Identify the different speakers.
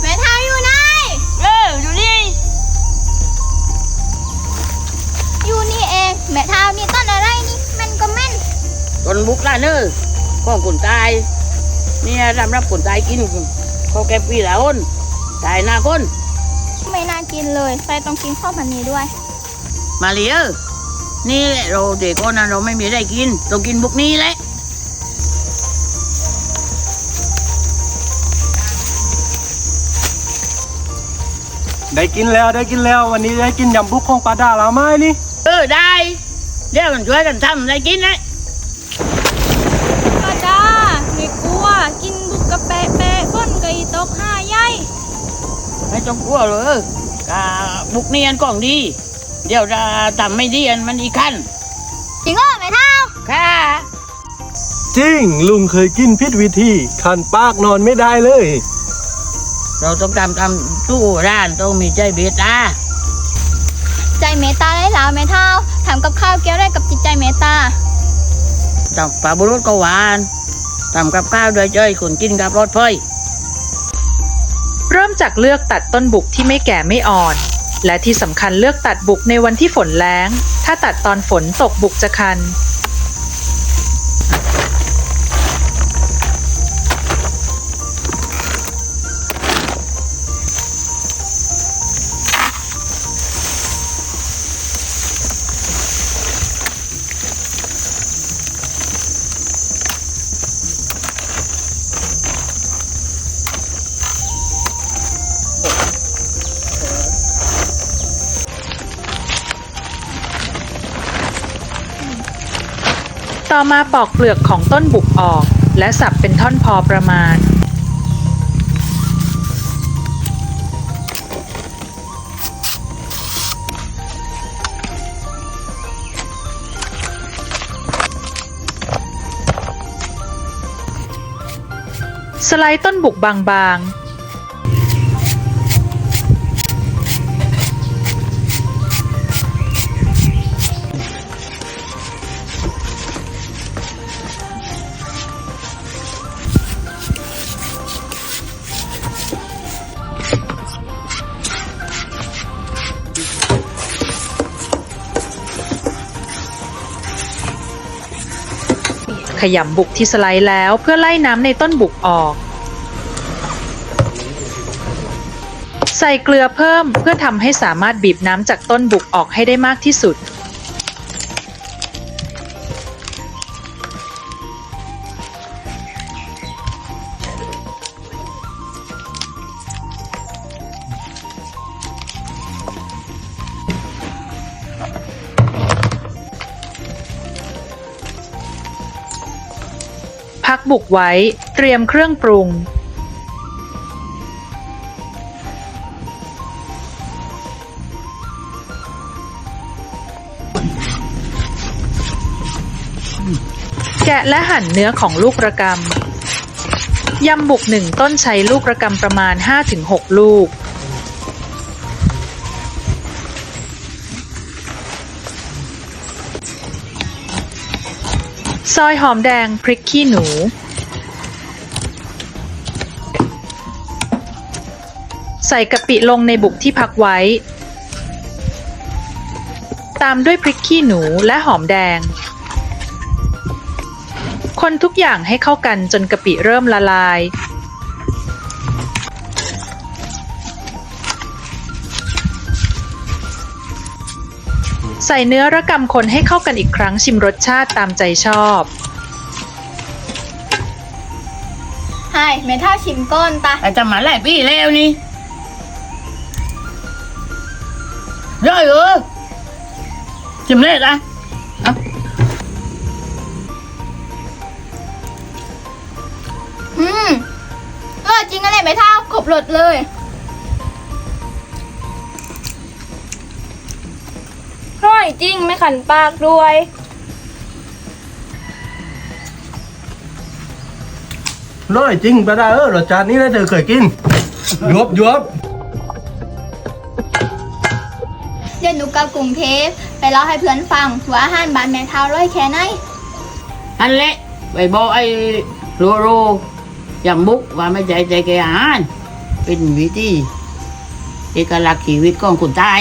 Speaker 1: แหวทองอยู่ไหน เอ
Speaker 2: ออยู่นี่
Speaker 1: อยู่นี่เองแหวทองนี่ต้นอะไรนี่ มันก็แม่น
Speaker 2: ต้นบุกลาเนอร์ของคนตาย เนี่ยรับรับคนตายกินเขาแก็บปีละอ้นตายหน้าคน
Speaker 1: ไม่น่ากินเลยไปต้องกินข้าวมันนี้ด้วย
Speaker 2: มาเรียนี่เราเด็กคนนั้นเราไม่มีอะไรกิน ต้องกินบุกนี้แหละ
Speaker 3: ได้กินแล้วได้กินแล้ววันนี้ได้กินยำบุกของปลาดาแล้วไหมนี่
Speaker 2: เออได้เดี๋ยวมันช่วยกันทำได้กินนะ
Speaker 1: ก็จ้าไม่กลัวกินบุกกระแปะแปะก้นกะอีตกห้าใหญ่
Speaker 2: ไม่ต้องกลัวเลยกาบุกนี้อันกล่องดี เดี๋ยวจะทำไม่ดีอันมันอีกขั้น
Speaker 1: จริงเหรอแม่เท้า
Speaker 2: ค่ะ
Speaker 3: จริงลุงเคยกินพิษวิธีคันปากนอนไม่ได้เลย
Speaker 2: เราต้องทำทำตู้ร้านต้องมีใจเบตา
Speaker 1: ใจเมตตาได้แล้วแม่เท้าทำกับข้าวเกี่ยวได้กับจิตใจเมตตา
Speaker 2: ทำปลาบุรุษก็หวานทำกับข้าวโดยใจคนกินกับรสเพย
Speaker 4: เริ่มจากเลือกตัดต้นบุกที่ไม่แก่ไม่อ่อน และที่สำคัญเลือกตัดบุกในวันที่ฝนแล้ง ถ้าตัดตอนฝนตกบุกจะคัน ต่อมาปอกเปลือกของต้นบุกออก และสับเป็นท่อนพอประมาณ สไลด์ต้นบุกบางๆ ขยำบุกที่สไลด์แล้วเพื่อไล่น้ำในต้นบุกออก ใส่เกลือเพิ่มเพื่อทำให้สามารถบีบน้ำจากต้นบุกออกให้ได้มากที่สุด พักบุกไว้ เตรียมเครื่องปรุง แกะและหั่นเนื้อของลูกระกำยำบุกหนึ่งต้นใช้ลูกระกำประมาณ 5-6 ลูก ซอยหอมแดงพริกขี้หนู ใส่กะปิลงในบุกที่พักไว้ ตามด้วยพริกขี้หนูและหอมแดง คนทุกอย่างให้เข้ากันจนกะปิเริ่มละลาย ใส่เนื้อระกำคนให้เข้ากันอีกครั้งชิมรสชาติตามใจชอบ
Speaker 1: ให้แม่เท้าชิมก้นตา
Speaker 2: ไอ้ทำมาหลายปีแล้วนี่ย่อยเออชิมเลยอะเอา
Speaker 1: อืมเออจริงอะไรแม่เท้าครบรสเลย
Speaker 5: อร่อยจริงไม่ขันปากด้วย
Speaker 3: ร้อยจริงปลาดาเออรสชาตินี้นะเธอเคยกินยวบยวบ
Speaker 1: เดี๋ยวหนูกลับกรุงเทพไปเล่าให้เพื่อนฟังว่าอาหารบ้านแม่เท้าร้อยแค่ไหน
Speaker 2: อันเละไปบอกไอ้โรโรยำบุกว่าไม่ใจใจแกอาหารเป็นวิธีเอกลักษณ์ชีวิตของคนตาย